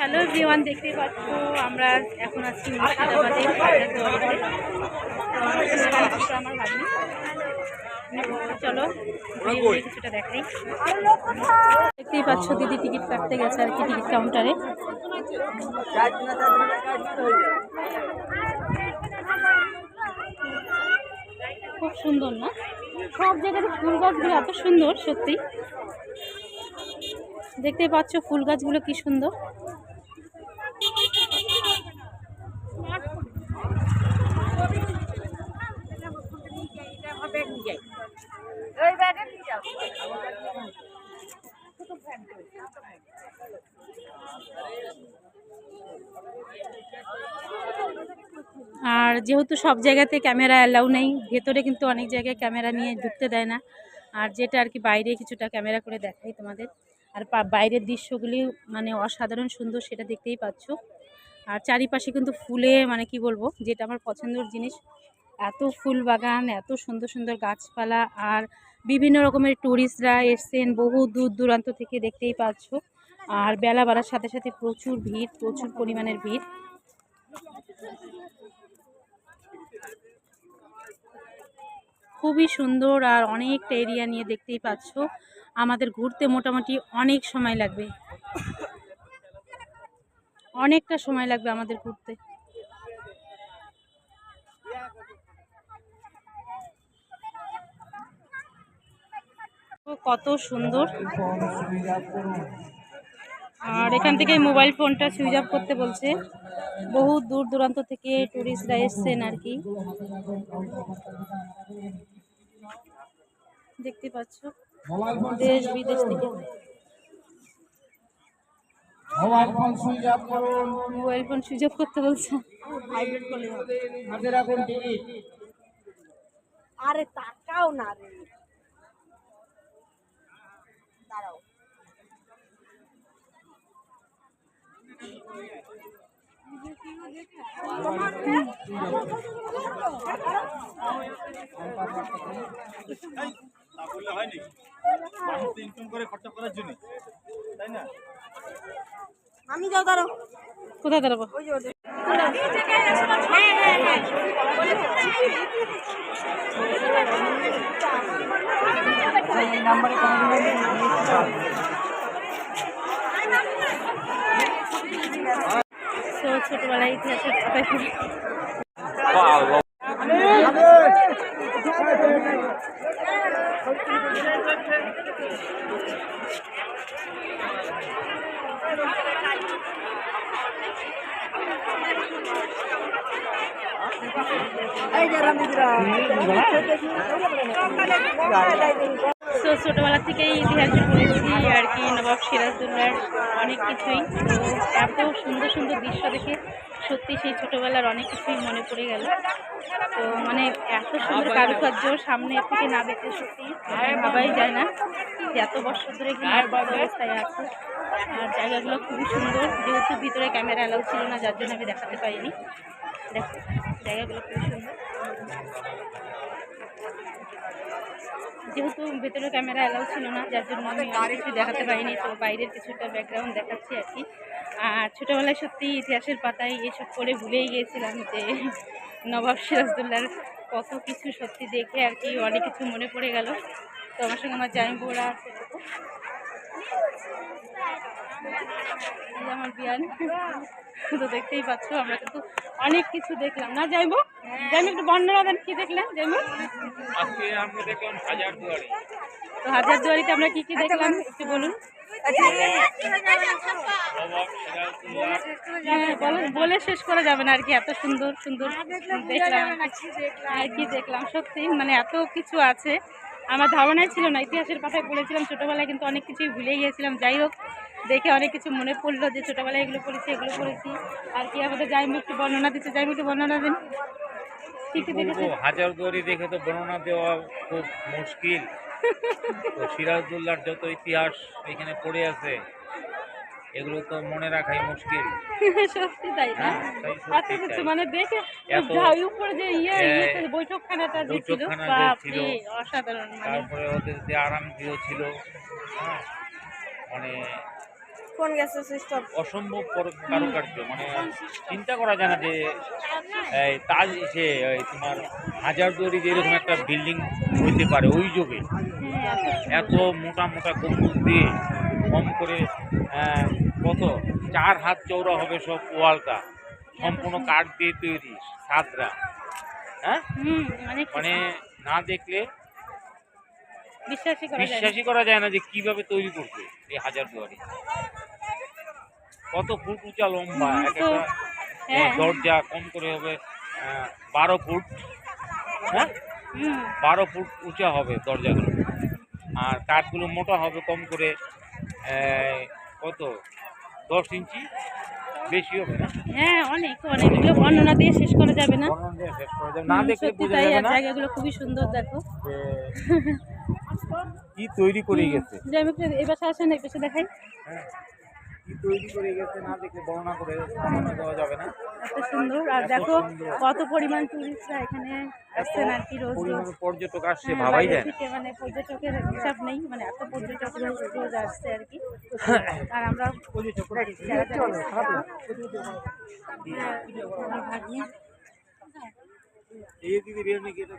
Hello everyone দেখতে পাচ্ছ, আমরা এখন আছি মুর্শিদাবাদে আমার ভাগ্নি চলো কিছুটা দেখাই। দেখতেই পাচ্ছ, দিদি টিকিট কাটতে গেছে আর কি টিকিট কাউন্টারে। খুব সুন্দর, না? সব জায়গাতে ফুল গাছগুলো এত সুন্দর, সত্যি। দেখতে পাচ্ছ, ফুল গাছগুলো কি সুন্দর। আর যেহেতু সব জায়গাতে ক্যামেরা অ্যালাউ নেই, ভেতরে কিন্তু অনেক জায়গায় ক্যামেরা নিয়ে ঢুকতে দেয় না। আর যেটা আর কি বাইরে কিছুটা ক্যামেরা করে দেখাই তোমাদের। আর বাইরের দৃশ্যগুলি মানে অসাধারণ সুন্দর সেটা দেখতেই পাচ্ছ। আর চারিপাশে কিন্তু ফুলে মানে কি বলব, যেটা আমার পছন্দের জিনিস। এত ফুল বাগান, এত সুন্দর সুন্দর গাছপালা, আর বিভিন্ন রকমের ট্যুরিস্টরা এসছেন, বহু দূর দূরান্ত থেকে দেখতেই পাচ্ছ। আর বেলা বাড়ার সাথে সাথে প্রচুর ভিড়, প্রচুর পরিমাণের ভিড়। খুবই সুন্দর আর অনেকটা এরিয়া নিয়ে দেখতেই পাচ্ছ। আমাদের ঘুরতে মোটামুটি অনেক সময় লাগবে। অনেকটা সময় লাগবে আমাদের ঘুরতে। কত সুন্দর। আর এখান থেকে মোবাইল ফোনটা সুইচ অফ করতে বলছে। বহু দূর দূরান্ত থেকে টুরিস্টরা এসছেন আর কি। দেখতে পাচ্ছ? দেশ বিদেশ থেকে। মোবাইল ফোন সুইচ অফ করুন। মোবাইল ফোন সুইচ অফ করতে বলছে। আরে তাকাও না রে। তা বললে হয় নাকি ইনকাম করে খরচা করার জন্য তাই না আমি যাও দাঁড়াও। কোথায় দাঁড়াবো? ওই যে ওদের। তো ছোটবেলায় ইতিহাসের খাতায় পড়ে? এই যে রামিজরা থেকেই ইতিহাসে পড়েছি আর কি নবাব সিরাজদৌল্লার অনেক কিছুই। তো এত সুন্দর সুন্দর দৃশ্য দেখে সত্যি সেই ছোটোবেলার অনেক কিছুই মনে পড়ে গেল। তো মানে এত সুন্দর কারুকার্য সামনে থেকে না দেখে সত্যি ভাবাই যায় না যে এত বছর ধরে অবস্থায় আছে। আর জায়গাগুলো খুবই সুন্দর, যেহেতু ভিতরে ক্যামেরা অ্যালাউ ছিল না, যার জন্য আমি দেখাতে পারিনি। দেখো, জায়গাগুলো খুবই সুন্দর। যেহেতু ভেতরে ক্যামেরা অ্যালাউ ছিল না, যার জন্য আমি কিছু দেখাতে পারিনি, তো বাইরের কিছুটা ব্যাকগ্রাউন্ড দেখাচ্ছি আর কি আর ছোটোবেলায় সত্যি ইতিহাসের পাতায় এসব করে ভুলেই গিয়েছিলাম যে নবাব সিরাজদুল্লার কত কিছু সত্যি দেখে আর কি অনেক কিছু মনে পড়ে গেল তো আমার সঙ্গে আমার জাইম্বুরা আছে, দেখো। এই যে আমার বিয়ান, তো দেখতেই পাচ্ছ, আমরা কিন্তু অনেক কিছু দেখলাম। না যাইবো? যাইবো একটু বর্ণনা দেন কি দেখলেন? যাইবো? আজকে আমরা দেখলাম হাজার দুয়ারি। তো হাজারদুয়ারিতে আমরা কি কি দেখলাম? একটু বলুন। হ্যাঁ বলে বলে শেষ করা যাবে না আর কি এত সুন্দর সুন্দর দেখলাম। আর কি দেখলাম সত্যি মানে এত কিছু আছে। আমার ধারণাই ছিল না ইতিহাসের পাতায় পড়েছিলাম ছোটোবেলায় কিন্তু অনেক কিছুই ভুলে গিয়েছিলাম। যাই হোক দেখে অনেক কিছু মনে পড়ল যে ছোটোবেলায় এগুলো পড়েছি এগুলো পড়েছি। আর কি আমাদের যাইমু একটু বর্ণনা দিচ্ছে। যাইমু একটু বর্ণনা দিন। হাজার দুয়ারি দেখে তো বর্ণনা দেওয়া খুব মুশকিল। তো সিরাজদৌল্লার যত ইতিহাস এখানে পড়ে আছে এগুলো তো মনে রাখাই মুশকিল। সত্যি তাই না? হ্যাঁ, এত কিছু মানে দেখে উপরে যে ইয়ে হ্যাঁ, ইয়েতে বৈঠকখানাটা যে ছিল বৈঠকখানা যে ছিল, বাপরে অসাধারণ মানে। তারপরে ওদের যে আরাম গৃহ ছিল হ্যাঁ মানে কোন গেছে সিস্টেম অসম্ভব কর- কারুকার্য মানে চিন্তা করা যায় না যে এই তাজ সে তোমার হাজার দুয়ারি যে এরকম একটা বিল্ডিং হইতে পারে ওই যুগে। হ্যাঁ এত মোটা মোটা গম্বুজ দিয়ে কম করে কত? চার হাত চৌড়া হবে সব ওয়ালটা। সম্পূর্ণ কাঠ দিয়ে তৈরি সাতরা। হ্যাঁ? মানে না দেখলে বিশ্বাসই করা যায় না। বিশ্বাসই করা যায় না যে কীভাবে তৈরি করছে এই হাজার দুয়ারি কত ফুট উঁচা লম্বা? এক একটা হ্যাঁ। দরজা কম করে হবে বারো ফুট হ্যাঁ? বারো ফুট উঁচা হবে দরজাগুলো। আর কাঠগুলো মোটা হবে কম করে কত? দশ ইঞ্চি বেশি হবে না? হ্যাঁ অনেক অনেক। এগুলো বর্ণনা দিয়ে শেষ করা যাবে না। শেষ করা যাবে না। দেখলে বোঝা যাবে না জায়গাগুলো খুবই সুন্দর দেখো। কি তৈরি করে গেছে। পাশে আসেন এই পাশে দেখাই। হ্যাঁ। তৈরি করে গেছে না দেখলে বর্ণনা করে বর্ণনা দেওয়া যাবে না এত সুন্দর আর দেখো কত পরিমাণ টুরিস্টরা এখানে আসছেন আর কি রোজ রোজ পর্যটক আসছে হ্যাঁ, ভাবাই যায় মানে পর্যটকের হিসাব নেই মানে এত পর্যটক রোজ আসছে আর কি আর আমরা হ্যাঁ, এই দিদি এটা